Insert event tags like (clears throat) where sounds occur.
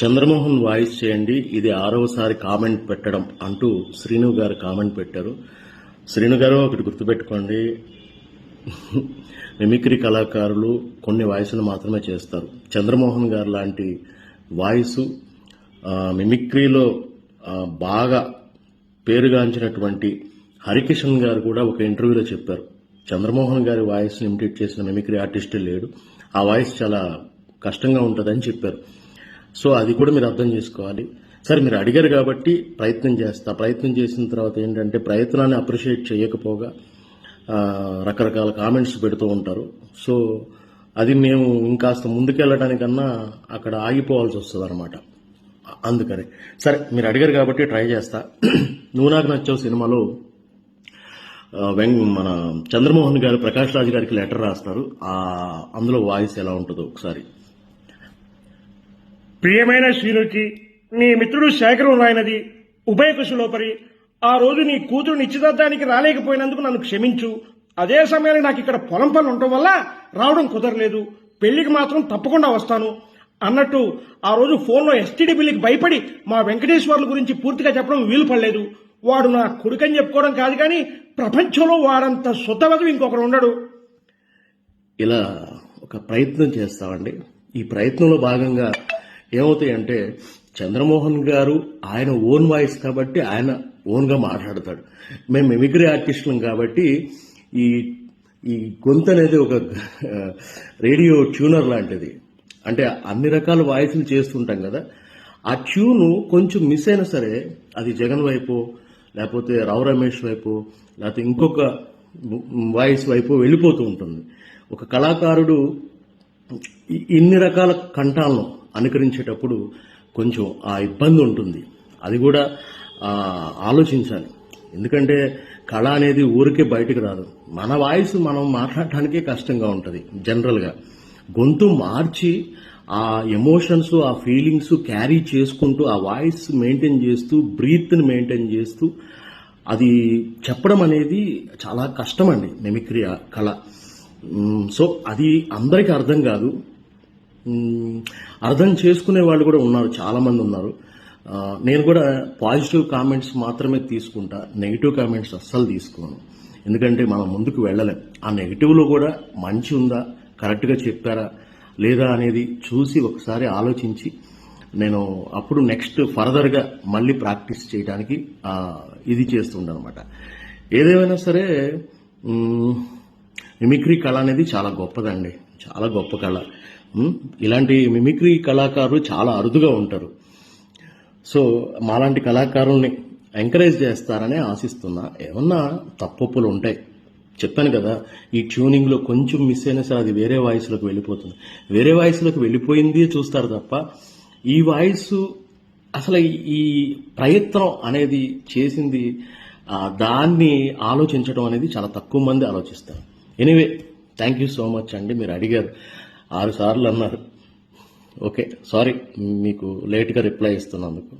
Chandramohan voice చేయండి. ఇది ఆరవసారి comment పెట్టడం అంటూ శ్రీను గారు కామెంట్ పెట్టారు. శ్రీను గారు ఒకటి గుర్తుపెట్టుకోండి. మిమిక్రీ కళాకారులు కొన్ని వాయిస్లు మాత్రమే చేస్తారు. చంద్రమోహన్ గారు లాంటి వాయిస్ మిమిక్రీలో బాగా పేరుగాంచినటువంటి హరికిషన్ గారు కూడా ఒక ఇంటర్వ్యూలో చెప్పారు. చంద్రమోహన్ గారి వాయిస్ని ఇమిటేట్ చేసిన మిమిక్రీ ఆర్టిస్ట్ లేడు. ఆ వాయిస్ చాలా కష్టంగా ఉంటుందని చెప్పారు. సో అది కూడా మీరు అర్థం చేసుకోవాలి. సరే మీరు అడిగారు కాబట్టి ప్రయత్నం చేస్తా. ప్రయత్నం చేసిన తర్వాత ఏంటంటే ప్రయత్నాన్ని అప్రిషియేట్ చేయకపోగా రకరకాల కామెంట్స్ పెడుతూ ఉంటారు. సో అది మేము ఇంకాస్త ముందుకెళ్ళడానికన్నా అక్కడ ఆగిపోవాల్సి వస్తుంది అనమాట అందుకని. సరే మీరు అడిగారు కాబట్టి ట్రై చేస్తా. (clears throat) నువ్వు నాకు నచ్చావు సినిమాలో ఆ, వెంగ్ మన చంద్రమోహన్ గారు ప్రకాష్ రాజ్ గారికి లెటర్ రాస్తారు. అందులో వాయిస్ ఎలా ఉంటుందో ఒకసారి. ప్రియమైన శ్రీనుకి నీ మిత్రుడు శేఖరం నాయనది ఉభయ ఆ రోజు నీ కూతురు నిశ్చితార్థానికి రాలేకపోయినందుకు నన్ను క్షమించు. అదే సమయానికి నాకు ఇక్కడ పొలం పనులు ఉండటం వల్ల రావడం కుదరలేదు. పెళ్ళికి మాత్రం తప్పకుండా వస్తాను. అన్నట్టు ఆ రోజు ఫోన్లో ఎస్టీడీ బిల్లుకి భయపడి మా వెంకటేశ్వర్ల గురించి పూర్తిగా చెప్పడం వీలు పడలేదు. వాడు నా కొడుకని చెప్పుకోవడం కాదు కానీ ప్రపంచంలో వాడంత శుద్ధవదు ఇంకొకరు ఉండడు. ఇలా ఒక ప్రయత్నం చేస్తామండి ఈ ప్రయత్నంలో భాగంగా ఏమవుతాయంటే చంద్రమోహన్ గారు ఆయన ఓన్ వాయిస్ కాబట్టి ఆయన ఓన్గా మాట్లాడతాడు. మేము మిమిక్రీ ఆర్టిస్టులం కాబట్టి ఈ ఈ గొంతు అనేది ఒక రేడియో ట్యూనర్ లాంటిది. అంటే అన్ని రకాల వాయిస్లు చేస్తుంటాం కదా. ఆ ట్యూను కొంచెం మిస్ అయినా సరే అది జగన్ వైపు లేకపోతే రావు రమేష్ వైపు లేకపోతే ఇంకొక వాయిస్ వైపు వెళ్ళిపోతూ ఉంటుంది. ఒక కళాకారుడు ఇన్ని రకాల కంఠాలను అనుకరించేటప్పుడు కొంచెం ఆ ఇబ్బంది ఉంటుంది. అది కూడా ఆలోచించాలి. ఎందుకంటే కళ అనేది ఊరికే బయటకు రాదు. మన వాయిస్ మనం మాట్లాడటానికే కష్టంగా ఉంటుంది జనరల్గా. గొంతు మార్చి ఆ ఎమోషన్స్ ఆ ఫీలింగ్స్ క్యారీ చేసుకుంటూ ఆ వాయిస్ మెయింటైన్ చేస్తూ బ్రీత్ని మెయింటైన్ చేస్తూ అది చెప్పడం అనేది చాలా కష్టం అండి మిమిక్రీ కళ. సో అది అందరికీ అర్థం కాదు. అర్థం చేసుకునే వాళ్ళు కూడా ఉన్నారు చాలామంది ఉన్నారు. నేను కూడా పాజిటివ్ కామెంట్స్ మాత్రమే తీసుకుంటా నెగిటివ్ కామెంట్స్ అస్సలు తీసుకోను. ఎందుకంటే మనం ముందుకు వెళ్ళలేం. ఆ నెగిటివ్లో కూడా మంచి ఉందా కరెక్ట్గా చెప్పారా లేదా అనేది చూసి ఒకసారి ఆలోచించి నేను అప్పుడు నెక్స్ట్ ఫర్దర్గా మళ్ళీ ప్రాక్టీస్ చేయడానికి ఇది చేస్తుండనమాట. ఏదేమైనా సరే మిమిక్రీ కళ అనేది చాలా గొప్పదండి. చాలా గొప్ప కళ. ఇలాంటి మిమిక్రీ కళాకారులు చాలా అరుదుగా ఉంటారు. సో మాలాంటి కళాకారుల్ని ఎంకరేజ్ చేస్తారనే ఆశిస్తున్నా. ఏమన్నా తప్పులు ఉంటాయి. చెప్పాను కదా ఈ ట్యూనింగ్లో కొంచెం మిస్ అయినా సరే అది వేరే వాయిస్లోకి వెళ్ళిపోతుంది. వేరే వాయిస్లోకి వెళ్ళిపోయింది చూస్తారు తప్ప ఈ వాయిస్ అసలు ఈ ప్రయత్నం అనేది చేసింది దాన్ని ఆలోచించడం అనేది చాలా తక్కువ మంది ఆలోచిస్తారు. Anyway thank you so much అండి. మీరు అడిగారు. ఆరు సార్లు అన్నారు. ఓకే సారీ మీకు లేట్గా రిప్లై ఇస్తున్నందుకు